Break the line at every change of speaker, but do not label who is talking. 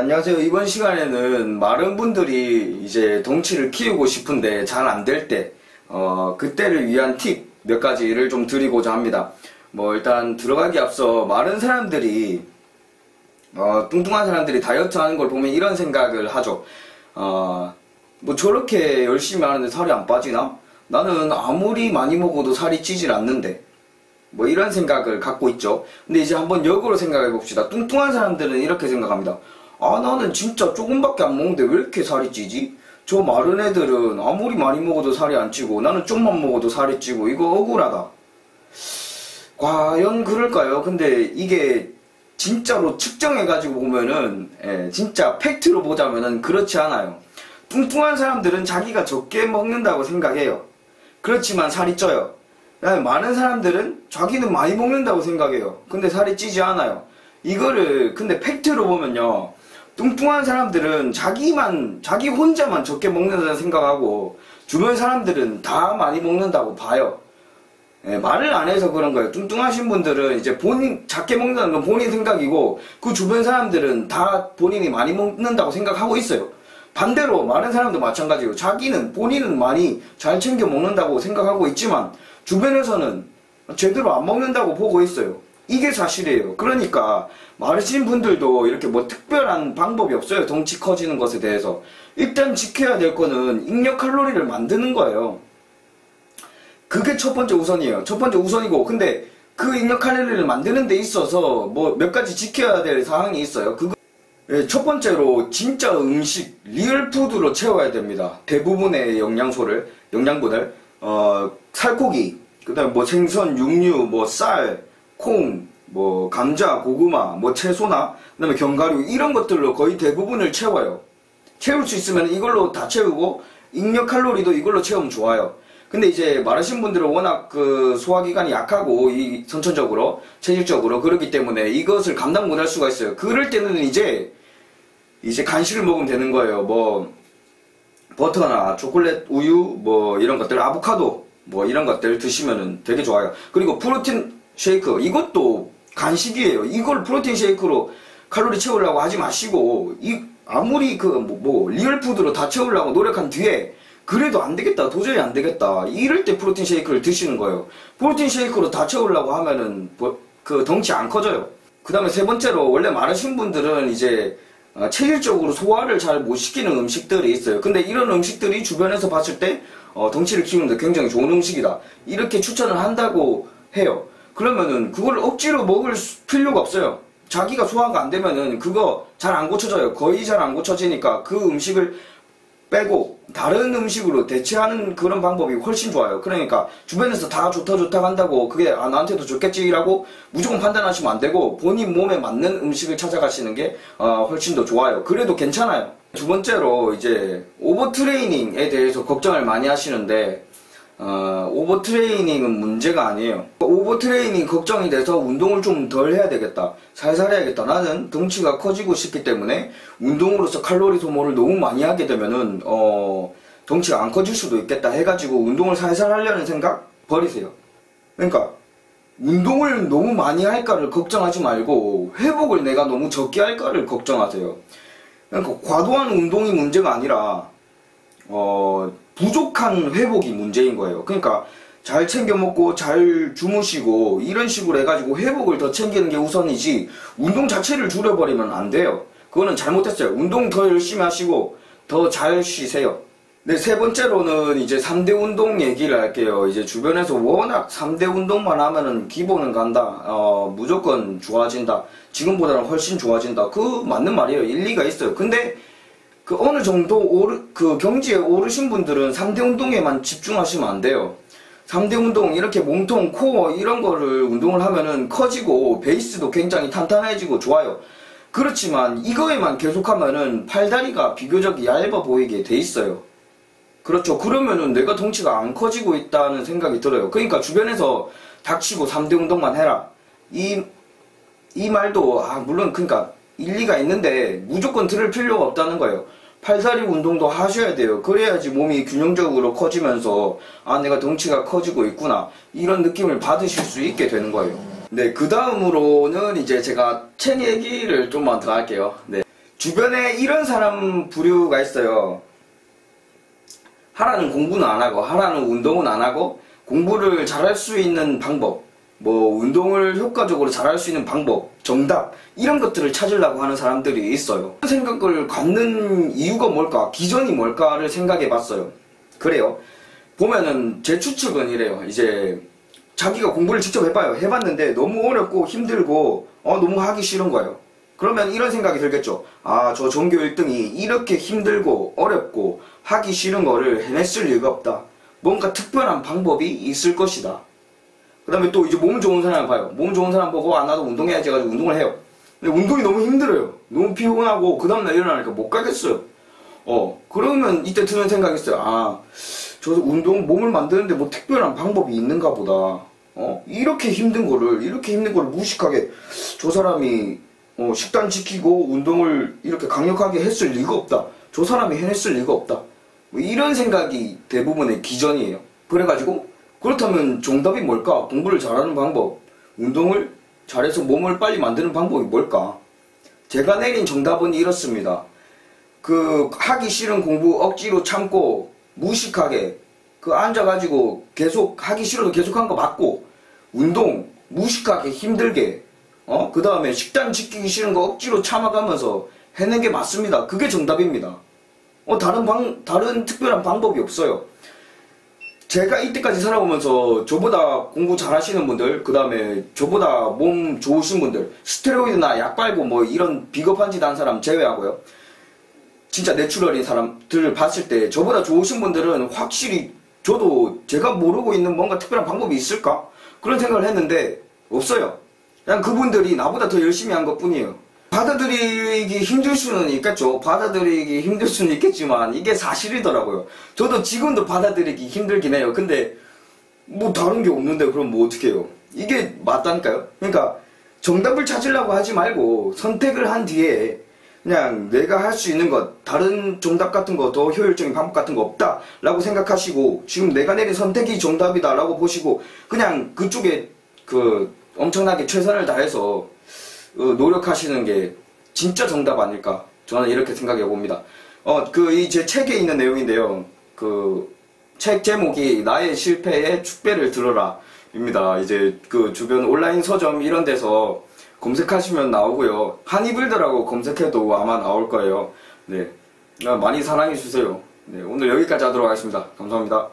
안녕하세요. 이번 시간에는 많은 분들이 이제 덩치를 키우고 싶은데 잘 안 될 때, 어, 그때를 위한 팁 몇 가지를 좀 드리고자 합니다. 뭐, 일단 들어가기 앞서 많은 사람들이, 어, 뚱뚱한 사람들이 다이어트 하는 걸 보면 이런 생각을 하죠. 어, 뭐 저렇게 열심히 하는데 살이 안 빠지나? 나는 아무리 많이 먹어도 살이 찌질 않는데. 뭐 이런 생각을 갖고 있죠. 근데 이제 한번 역으로 생각해 봅시다. 뚱뚱한 사람들은 이렇게 생각합니다. 아, 나는 진짜 조금밖에 안 먹는데 왜 이렇게 살이 찌지? 저 마른 애들은 아무리 많이 먹어도 살이 안 찌고 나는 좀만 먹어도 살이 찌고 이거 억울하다. 과연 그럴까요? 근데 이게 진짜로 측정해가지고 보면은 예, 진짜 팩트로 보자면은 그렇지 않아요. 뚱뚱한 사람들은 자기가 적게 먹는다고 생각해요. 그렇지만 살이 쪄요. 많은 사람들은 자기는 많이 먹는다고 생각해요. 근데 살이 찌지 않아요. 이거를 근데 팩트로 보면요. 뚱뚱한 사람들은 자기만, 자기 혼자만 적게 먹는다고 생각하고 주변 사람들은 다 많이 먹는다고 봐요. 예, 말을 안 해서 그런 거예요. 뚱뚱하신 분들은 이제 본인, 작게 먹는다는 건 본인 생각이고 그 주변 사람들은 다 본인이 많이 먹는다고 생각하고 있어요. 반대로 많은 사람도 마찬가지예요. 자기는 본인은 많이 잘 챙겨 먹는다고 생각하고 있지만 주변에서는 제대로 안 먹는다고 보고 있어요. 이게 사실이에요. 그러니까 마르신 분들도 이렇게 뭐 특별한 방법이 없어요. 덩치 커지는 것에 대해서. 일단 지켜야 될 거는 익력 칼로리를 만드는 거예요. 그게 첫 번째 우선이에요. 첫 번째 우선이고 근데 그 익력 칼로리를 만드는 데 있어서 뭐 몇 가지 지켜야 될 사항이 있어요. 그거 예, 첫 번째로 진짜 음식 리얼 푸드로 채워야 됩니다. 대부분의 영양소를 영양분을 어 살코기 그다음에 뭐 생선, 육류, 뭐 쌀, 콩, 뭐 감자, 고구마, 뭐 채소나 그다음에 견과류 이런 것들로 거의 대부분을 채워요. 채울 수 있으면 이걸로 다 채우고 익력 칼로리도 이걸로 채우면 좋아요. 근데 이제 마르신 분들은 워낙 그 소화기관이 약하고 이 선천적으로 체질적으로 그렇기 때문에 이것을 감당 못할 수가 있어요. 그럴 때는 이제 이제 간식을 먹으면 되는 거예요. 뭐 버터나 초콜릿, 우유, 뭐 이런 것들, 아보카도 뭐 이런 것들 드시면은 되게 좋아요. 그리고 프로틴 쉐이크 이것도 간식이에요. 이걸 프로틴 쉐이크로 칼로리 채우려고 하지 마시고 이 아무리 그뭐 뭐 리얼푸드로 다 채우려고 노력한 뒤에 그래도 안 되겠다 도저히 안 되겠다 이럴 때 프로틴 쉐이크를 드시는 거예요. 프로틴 쉐이크로 다 채우려고 하면은 뭐, 그 덩치 안 커져요. 그 다음에 세 번째로 원래 마르신 분들은 이제 어, 체질적으로 소화를 잘 못 시키는 음식들이 있어요. 근데 이런 음식들이 주변에서 봤을 때 어, 덩치를 키우는데 굉장히 좋은 음식이다. 이렇게 추천을 한다고 해요. 그러면은 그걸 억지로 먹을 필요가 없어요. 자기가 소화가 안 되면은 그거 잘 안 고쳐져요. 거의 잘 안 고쳐지니까 그 음식을 빼고 다른 음식으로 대체하는 그런 방법이 훨씬 좋아요. 그러니까 주변에서 다 좋다 좋다 한다고 그게 아 나한테도 좋겠지라고 무조건 판단하시면 안 되고 본인 몸에 맞는 음식을 찾아가시는 게 어, 훨씬 더 좋아요. 그래도 괜찮아요. 두 번째로 이제 오버 트레이닝에 대해서 걱정을 많이 하시는데 어, 오버 트레이닝은 문제가 아니에요. 오버 트레이닝 걱정이 돼서 운동을 좀 덜 해야 되겠다. 살살 해야겠다. 나는 덩치가 커지고 싶기 때문에 운동으로서 칼로리 소모를 너무 많이 하게 되면은 어, 덩치가 안 커질 수도 있겠다 해가지고 운동을 살살 하려는 생각 버리세요. 그러니까 운동을 너무 많이 할까를 걱정하지 말고 회복을 내가 너무 적게 할까를 걱정하세요. 그러니까 과도한 운동이 문제가 아니라 어, 부족한 회복이 문제인 거예요. 그러니까 잘 챙겨 먹고 잘 주무시고 이런 식으로 해가지고 회복을 더 챙기는 게 우선이지 운동 자체를 줄여버리면 안 돼요. 그거는 잘못했어요. 운동 더 열심히 하시고 더 잘 쉬세요. 네, 세 번째로는 이제 3대 운동 얘기를 할게요. 이제 주변에서 워낙 3대 운동만 하면은 기본은 간다. 어, 무조건 좋아진다. 지금보다는 훨씬 좋아진다. 그 맞는 말이에요. 일리가 있어요. 근데 그 어느 정도 오르, 그 경지에 오르신 분들은 3대 운동에만 집중하시면 안 돼요. 3대 운동, 이렇게 몸통, 코어, 이런 거를 운동을 하면은 커지고, 베이스도 굉장히 탄탄해지고 좋아요. 그렇지만 이거에만 계속하면은 팔다리가 비교적 얇아 보이게 돼 있어요. 그렇죠. 그러면은 내가 덩치가 안 커지고 있다는 생각이 들어요. 그러니까 주변에서 닥치고 3대 운동만 해라. 이, 이 말도, 아, 물론, 그러니까 일리가 있는데 무조건 들을 필요가 없다는 거예요. 팔다리 운동도 하셔야 돼요. 그래야지 몸이 균형적으로 커지면서 아 내가 덩치가 커지고 있구나 이런 느낌을 받으실 수 있게 되는 거예요. 네, 그 다음으로는 이제 제가 책 얘기를 좀만 더 할게요. 네. 주변에 이런 사람 부류가 있어요. 하라는 공부는 안 하고, 하라는 운동은 안 하고, 공부를 잘할 수 있는 방법, 뭐, 운동을 효과적으로 잘할 수 있는 방법, 정답, 이런 것들을 찾으려고 하는 사람들이 있어요. 그 생각을 갖는 이유가 뭘까? 기전이 뭘까를 생각해 봤어요. 그래요. 보면은, 제 추측은 이래요. 이제, 자기가 공부를 직접 해봐요. 해봤는데, 너무 어렵고 힘들고, 어, 너무 하기 싫은 거예요. 그러면 이런 생각이 들겠죠. 아, 저 전교 1등이 이렇게 힘들고 어렵고 하기 싫은 거를 해냈을 리가 없다. 뭔가 특별한 방법이 있을 것이다. 그 다음에 또 이제 몸 좋은 사람 봐요. 몸 좋은 사람 보고, 아, 나도 운동해야지 해가지고 운동을 해요. 근데 운동이 너무 힘들어요. 너무 피곤하고, 그 다음날 일어나니까 못 가겠어요. 어, 그러면 이때 드는 생각이 있어요. 아, 저 운동, 몸을 만드는데 뭐 특별한 방법이 있는가 보다. 어, 이렇게 힘든 거를, 이렇게 힘든 거를 무식하게 저 사람이 어, 식단 지키고 운동을 이렇게 강력하게 했을 리가 없다. 저 사람이 해냈을 리가 없다. 뭐 이런 생각이 대부분의 기전이에요. 그래가지고 그렇다면 정답이 뭘까? 공부를 잘하는 방법, 운동을 잘해서 몸을 빨리 만드는 방법이 뭘까? 제가 내린 정답은 이렇습니다. 그 하기 싫은 공부 억지로 참고 무식하게 그 앉아가지고 계속 하기 싫어도 계속 한 거 맞고 운동 무식하게 힘들게 어? 그 다음에 식단 지키기 싫은 거 억지로 참아가면서 해낸 게 맞습니다. 그게 정답입니다. 어, 다른 방, 다른 특별한 방법이 없어요. 제가 이때까지 살아보면서 저보다 공부 잘 하시는 분들, 그 다음에 저보다 몸 좋으신 분들, 스테로이드나 약 빨고 뭐 이런 비겁한 짓 한 사람 제외하고요. 진짜 내추럴인 사람들을 봤을 때 저보다 좋으신 분들은 확실히 저도 제가 모르고 있는 뭔가 특별한 방법이 있을까? 그런 생각을 했는데 없어요. 그냥 그분들이 나보다 더 열심히 한 것 뿐이에요. 받아들이기 힘들 수는 있겠죠. 받아들이기 힘들 수는 있겠지만 이게 사실이더라고요. 저도 지금도 받아들이기 힘들긴 해요. 근데 뭐 다른 게 없는데 그럼 뭐 어떻게 해요? 이게 맞다니까요. 그러니까 정답을 찾으려고 하지 말고 선택을 한 뒤에 그냥 내가 할 수 있는 것 다른 정답 같은 거 더 효율적인 방법 같은 거 없다 라고 생각하시고 지금 내가 내린 선택이 정답이다 라고 보시고 그냥 그쪽에 그 엄청나게 최선을 다해서 어, 노력하시는 게 진짜 정답 아닐까 저는 이렇게 생각해 봅니다. 어 그 이 제 책에 있는 내용인데요. 그 책 제목이 나의 실패에 축배를 들어라 입니다. 이제 그 주변 온라인 서점 이런 데서 검색하시면 나오고요. 한이블드라고 검색해도 아마 나올 거예요. 네. 많이 사랑해 주세요. 네, 오늘 여기까지 하도록 하겠습니다. 감사합니다.